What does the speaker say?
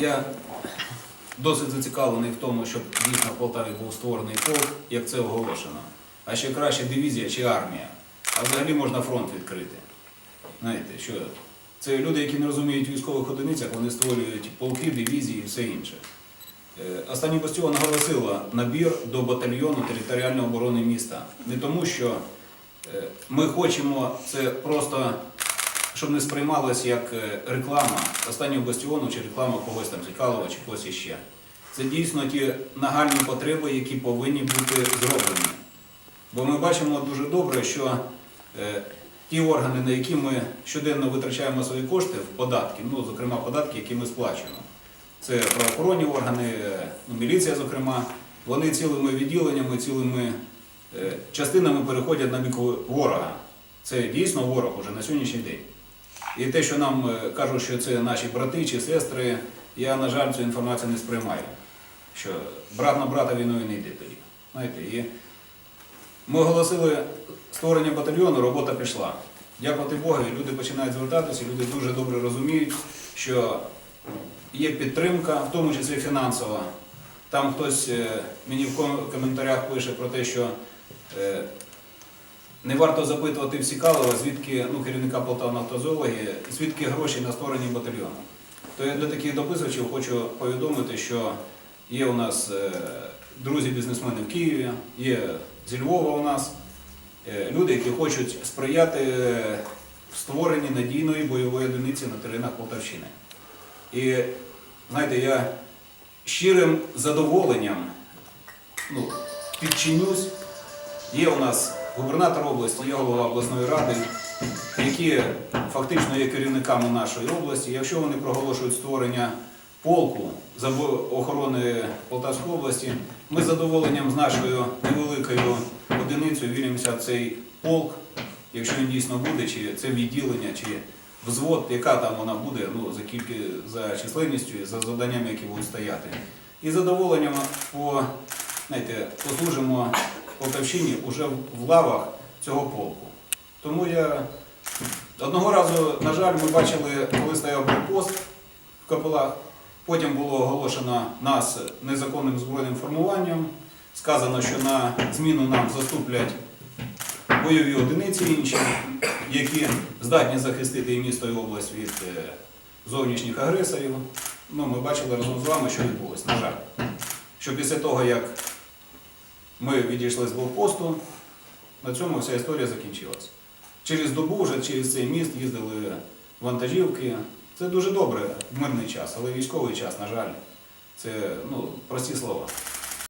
Я досить зацікавлений в тому, щоб дійсно в Полтаві був створений полк, як це оголошено. А ще краще дивізія чи армія. А взагалі можна фронт відкрити. Знаєте, що це люди, які не розуміють військових одиницях, вони створюють полки, дивізії і все інше. Е, Останній бастіон наголосила набір до батальйону територіальної оборони міста. Не тому, що е, ми хочемо це просто, щоб не сприймалось як е, реклама останнього бастіону чи реклама когось там Цікалова чи когось іще. Це дійсно ті нагальні потреби, які повинні бути зроблені. Бо ми бачимо дуже добре, що е, ті органи, на які ми щоденно витрачаємо свої кошти в податки, ну, зокрема податки, які ми сплачуємо. Це правоохоронні органи, е, ну, міліція, зокрема, вони цілими відділеннями, цілими частинами переходять на бік ворога. Це дійсно ворог уже на сьогоднішній день. І те, що нам е, кажуть, що це наші брати чи сестри, я, на жаль, цю інформацію не сприймаю. Що брат на брата війною не йде тоді. Знаєте, і ми оголосили створення батальйону, робота пішла. Дякувати Богу, люди починають звертатися, люди дуже добре розуміють, що є підтримка, в тому числі фінансова. Там хтось е, мені в коментарях пише про те, що е, не варто запитувати в Сікалова, звідки ну, керівника Полтавнафтозології, звідки гроші на створення батальйону. То я для таких дописувачів хочу повідомити, що є у нас е, друзі-бізнесмени в Києві, є зі Львова у нас е, люди, які хочуть сприяти е, створенні надійної бойової одиниці на теренах Полтавщини. І знаєте, я щирим задоволенням ну, підчинюсь. Є у нас губернатор області, є голова обласної ради, які фактично є керівниками нашої області. Якщо вони проголошують створення полку з охорони Полтавської області, ми з задоволенням з нашою невеликою одиницею віримося в цей полк, якщо він дійсно буде, чи це відділення, чи взвод, яка там вона буде, ну, за кільки за численністю за завданнями, які будуть стояти. І задоволенням по, знаєте, послужимо Полтавщині вже в лавах цього полку. Тому я одного разу, на жаль, ми бачили, коли стояв блокпост в Капелах, потім було оголошено нас незаконним збройним формуванням. Сказано, що на зміну нам заступлять бойові одиниці інші, які здатні захистити і місто і область від е, зовнішніх агресорів. Ну, ми бачили разом з вами, що відбулося, на жаль. Що після того, як ми відійшли з блокпосту, на цьому вся історія закінчилася. Через добу вже через цей міст їздили вантажівки. Це дуже добре мирний час, але військовий час, на жаль, це ну, прості слова.